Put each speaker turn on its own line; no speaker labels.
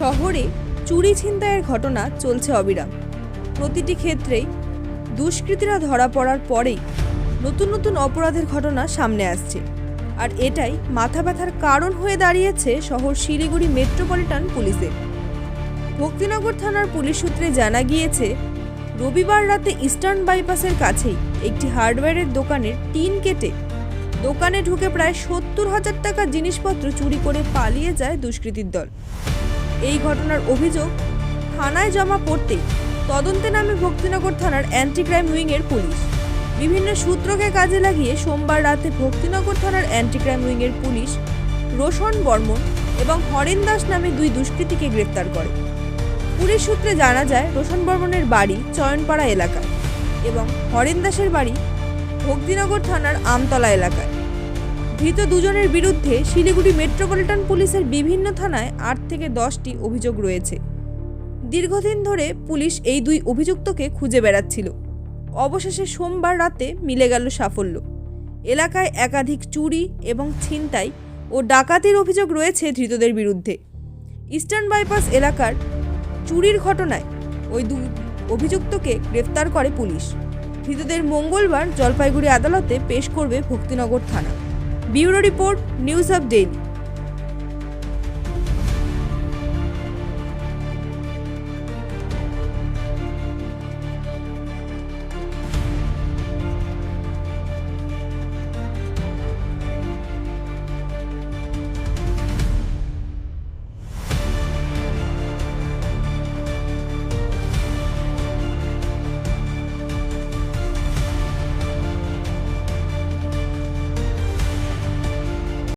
শহরে চুরি ছিনতাইয়ের ঘটনা চলছে অবিরাম। প্রতিটি ক্ষেত্রেই দুষ্কৃতীরা ধরা পড়ার পরেই নতুন নতুন অপরাধের ঘটনা সামনে আসছে। আর এটাই মাথা ব্যথার কারণ হয়ে দাঁড়িয়েছে শহর শিলিগুড়ি মেট্রোপলিটন পুলিশের। ভক্তিনগর থানার পুলিশ সূত্রে জানা গিয়েছে, রবিবার রাতে ইস্টার্ন বাইপাসের কাছেই একটি হার্ডওয়্যারের দোকানের টিন কেটে দোকানে ঢুকে প্রায় সত্তর হাজার টাকা জিনিসপত্র চুরি করে পালিয়ে যায় দুষ্কৃতীর দল। এই ঘটনার অভিযোগ থানায় জমা পড়তেই তদন্তে নামে ভক্তিনগর থানার অ্যান্টি ক্রাইম উইংয়ের পুলিশ। বিভিন্ন সূত্রকে কাজে লাগিয়ে সোমবার রাতে ভক্তিনগর থানার অ্যান্টি ক্রাইম উইংয়ের পুলিশ রোশন বর্মন এবং হরেন দাস নামে দুই দুষ্কৃতীকে গ্রেপ্তার করে। পুলিশ সূত্রে জানা যায়, রোশন বর্মনের বাড়ি চয়নপাড়া এলাকায় এবং হরেন দাসের বাড়ি ভক্তিনগর থানার আমতলা এলাকায়। ধৃত দুজনের বিরুদ্ধে শিলিগুড়ি মেট্রোপলিটন পুলিশের বিভিন্ন থানায় আট থেকে দশটি অভিযোগ রয়েছে। দীর্ঘদিন ধরে পুলিশ এই দুই অভিযুক্তকে খুঁজে বেড়াচ্ছিল। অবশেষে সোমবার রাতে মিলে গেল সাফল্য। এলাকায় একাধিক চুরি এবং ছিনতাই ও ডাকাতির অভিযোগ রয়েছে ধৃতদের বিরুদ্ধে। ইস্টার্ন বাইপাস এলাকার চুরির ঘটনায় ওই দুই অভিযুক্তকে গ্রেফতার করে পুলিশ। ধৃতদের মঙ্গলবার জলপাইগুড়ি আদালতে পেশ করবে ভক্তিনগর থানা। bureau report news of daily